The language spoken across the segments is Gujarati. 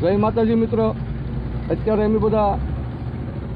જય માતાજી મિત્રો. અત્યારે અમે બધા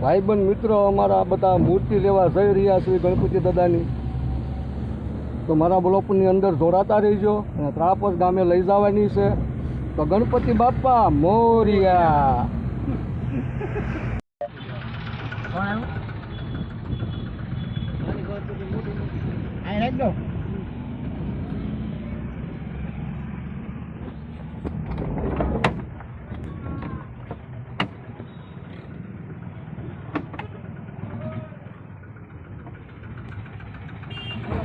ભાઈબંધ મિત્રો અમારા બધા મૂર્તિ લેવા જઈ રહ્યા છીએ ગણપતિ દાદાની. તો મારા બ્લોકની અંદર જોડાતા રહીજો અને ત્રાપસ ગામે લઈ જવાની છે. તો ગણપતિ બાપા મોરિયા.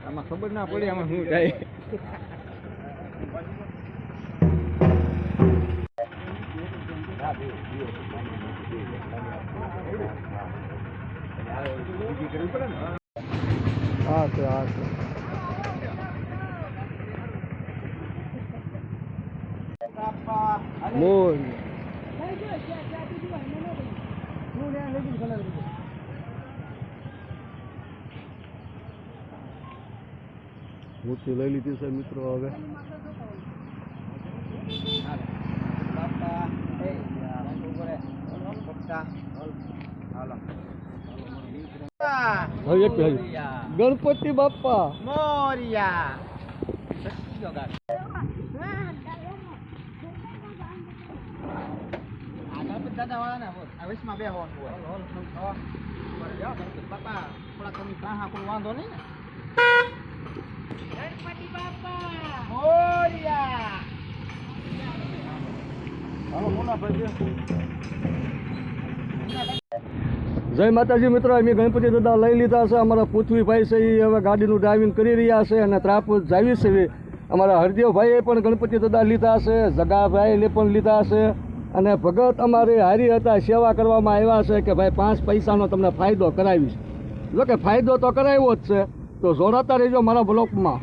આમાં ખબર ના પડી આમાં શું જાય હા તો હા મોરિયા મૂર્તિ લઈ લીધી છે મિત્રો હવે. ગણપતિ બાપા. મોરિયા. દાદા વાળા બે હોવાનું હોય. બાપા થોડા તમે કાં કોઈ વાંધો નહીં ને. ગણપતિ બાપા. મોરિયા જય માતાજી મિત્રો અમે ગણપતિ દાદા લઈ લીધા છે. અમારા પૃથ્વીભાઈ છે એ હવે ગાડીનું ડ્રાઇવિંગ કરી રહ્યા છે અને ત્રાપુર જાવી છે. અમારા હરદેવભાઈએ પણ ગણપતિ દાદા લીધા છે જગાભાઈએ પણ લીધા છે. અને ભગત અમારે હારી હતા, સેવા કરવામાં આવ્યા છે કે ભાઈ પાંચ પૈસાનો તમને ફાયદો કરાવીશ. જો કે ફાયદો તો કરાવ્યો જ છે, તો જોડાતા રહેજો મારા બ્લોકમાં.